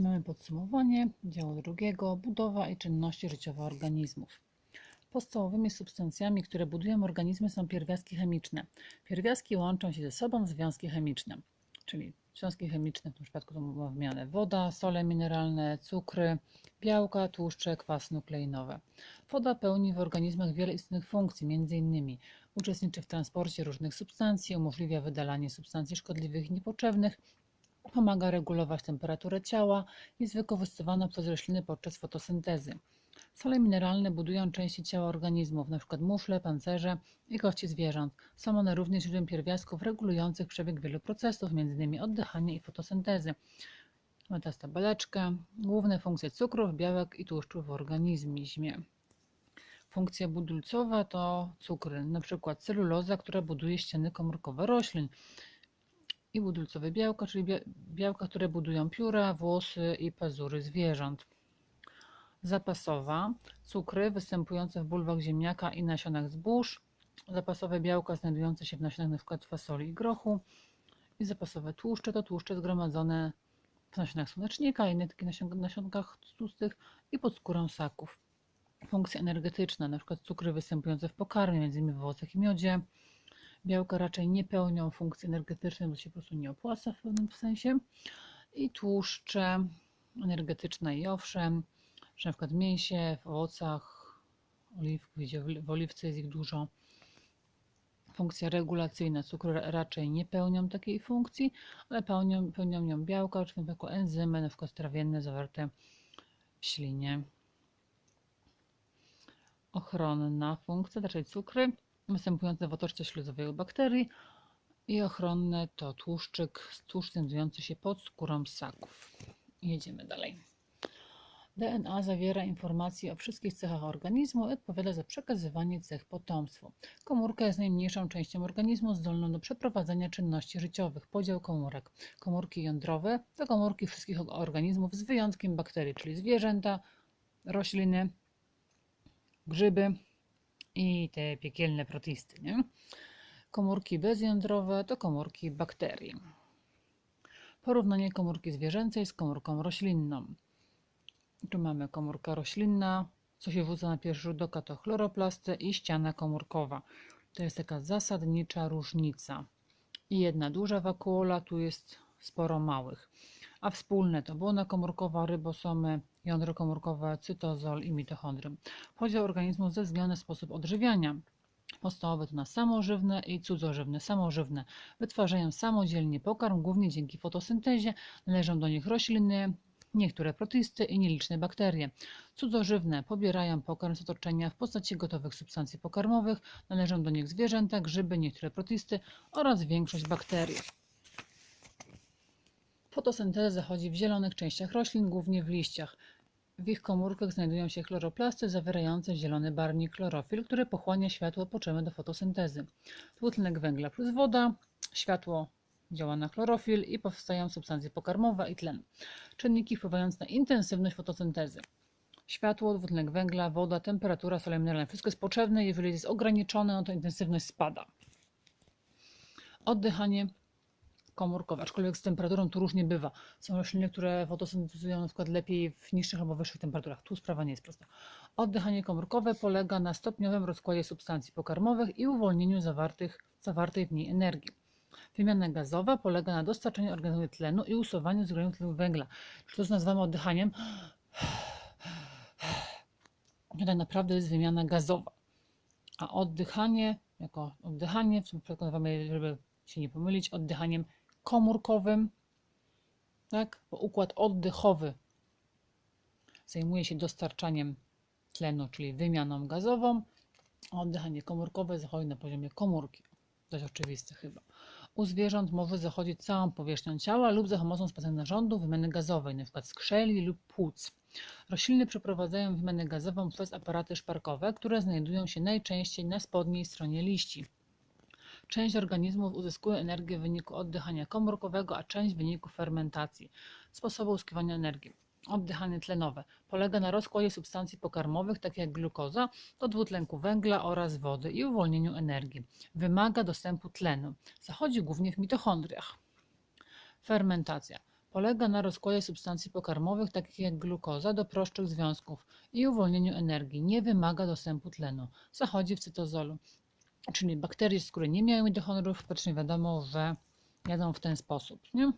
Mamy podsumowanie działu drugiego budowa i czynności życiowe organizmów. Podstawowymi substancjami, które budują organizmy są pierwiastki chemiczne. Pierwiastki łączą się ze sobą w związki chemiczne, czyli związki chemiczne w tym przypadku to była wymiana woda, sole mineralne, cukry, białka, tłuszcze, kwas nukleinowe. Woda pełni w organizmach wiele istotnych funkcji, m.in. uczestniczy w transporcie różnych substancji, umożliwia wydalanie substancji szkodliwych i niepotrzebnych, pomaga regulować temperaturę ciała, jest wykorzystywana przez rośliny podczas fotosyntezy. Sole mineralne budują części ciała organizmów, np. mufle, pancerze i kości zwierząt. Są one również źródłem pierwiastków regulujących przebieg wielu procesów, m.in. oddychania i fotosyntezy. Mamy teraz tabeleczkę. Główne funkcje cukrów, białek i tłuszczów w organizmie. Funkcja budulcowa to cukry, np. celuloza, która buduje ściany komórkowe roślin i budulcowe białka, czyli bia- białka, które budują pióra, włosy i pazury zwierząt. Zapasowa cukry występujące w bulwach ziemniaka i nasionach zbóż, zapasowe białka znajdujące się w nasionach np. fasoli i grochu i zapasowe tłuszcze to tłuszcze zgromadzone w nasionach słonecznika i innych nasion- nasionkach tłustych i pod skórą ssaków. Funkcja energetyczna, np. cukry występujące w pokarmie, m.in. w owocach i miodzie. Białka raczej nie pełnią funkcji energetycznej, bo się po prostu nie opłaca w pewnym sensie. I tłuszcze energetyczne i owszem, że na przykład w mięsie, w owocach, oliw, w- oliwce jest ich dużo. Funkcja regulacyjna cukru ra- raczej nie pełnią takiej funkcji, ale pełnią, pełnią ją białka, czy przypadku enzymy, na przykład trawienne zawarte w ślinie. Ochronna funkcja, raczej cukry występujące w otoczce śluzowej u bakterii i ochronne to tłuszczyk, tłuszcz znajdujący się pod skórą ssaków. Jedziemy dalej. DNA zawiera informacje o wszystkich cechach organizmu i odpowiada za przekazywanie cech potomstwu. Komórka jest najmniejszą częścią organizmu zdolną do przeprowadzania czynności życiowych. Podział komórek. Komórki jądrowe to komórki wszystkich organizmów z wyjątkiem bakterii, czyli zwierzęta, rośliny, grzyby i te piekielne protisty. Nie? Komórki bezjądrowe to komórki bakterii. Porównanie komórki zwierzęcej z komórką roślinną. Tu mamy komórka roślinna, co się wrzuca na pierwszy rzut oka to chloroplasty i ściana komórkowa. To jest taka zasadnicza różnica. I jedna duża wakuola, tu jest sporo małych. A wspólne to błona komórkowa, rybosomy, jądro komórkowe, cytozol i mitochondrium. Podział organizmu ze względu na sposób odżywiania. Podstawowe to na samożywne i cudzożywne. Samożywne wytwarzają samodzielnie pokarm, głównie dzięki fotosyntezie. Należą do nich rośliny, niektóre protisty i nieliczne bakterie. Cudzożywne pobierają pokarm z otoczenia w postaci gotowych substancji pokarmowych. Należą do nich zwierzęta, grzyby, niektóre protisty oraz większość bakterii. Fotosynteza zachodzi w zielonych częściach roślin, głównie w liściach. W ich komórkach znajdują się chloroplasty zawierające zielony barwnik chlorofil, który pochłania światło potrzebne do fotosyntezy. Dwutlenek węgla plus woda, światło działa na chlorofil i powstają substancje pokarmowe i tlen. Czynniki wpływające na intensywność fotosyntezy. Światło, dwutlenek węgla, woda, temperatura, sole mineralne. Wszystko jest potrzebne. Jeżeli jest ograniczone, no to intensywność spada. Oddychanie komórkowe, aczkolwiek z temperaturą tu różnie bywa. Są rośliny, które fotosyntezują na przykład lepiej w niższych albo wyższych temperaturach. Tu sprawa nie jest prosta. Oddychanie komórkowe polega na stopniowym rozkładzie substancji pokarmowych i uwolnieniu zawartych, zawartej w niej energii. Wymiana gazowa polega na dostarczeniu organizmowi tlenu i usuwaniu zgrodzonych tlenów węgla. Czy to nazywamy oddychaniem? To tak naprawdę jest wymiana gazowa. A oddychanie, jako oddychanie, w tym przypadku żeby się nie pomylić, oddychaniem komórkowym, tak? Bo układ oddechowy zajmuje się dostarczaniem tlenu, czyli wymianą gazową, a oddychanie komórkowe zachodzi na poziomie komórki. Dość oczywiste chyba. U zwierząt może zachodzić całą powierzchnią ciała lub za pomocą specjalnych narządów wymiany gazowej, np. skrzeli lub płuc. Rośliny przeprowadzają wymianę gazową przez aparaty szparkowe, które znajdują się najczęściej na spodniej stronie liści. Część organizmów uzyskuje energię w wyniku oddychania komórkowego, a część w wyniku fermentacji. Sposoby uzyskiwania energii. Oddychanie tlenowe polega na rozkładzie substancji pokarmowych, takich jak glukoza, do dwutlenku węgla oraz wody i uwolnieniu energii. Wymaga dostępu tlenu. Zachodzi głównie w mitochondriach. Fermentacja Polega na rozkładzie substancji pokarmowych, takich jak glukoza, do prostszych związków i uwolnieniu energii. Nie wymaga dostępu tlenu. Zachodzi w cytozolu. Czyli bakterie, z które nie miały mitochondriów, faktycznie wiadomo, że jadą w ten sposób. Nie?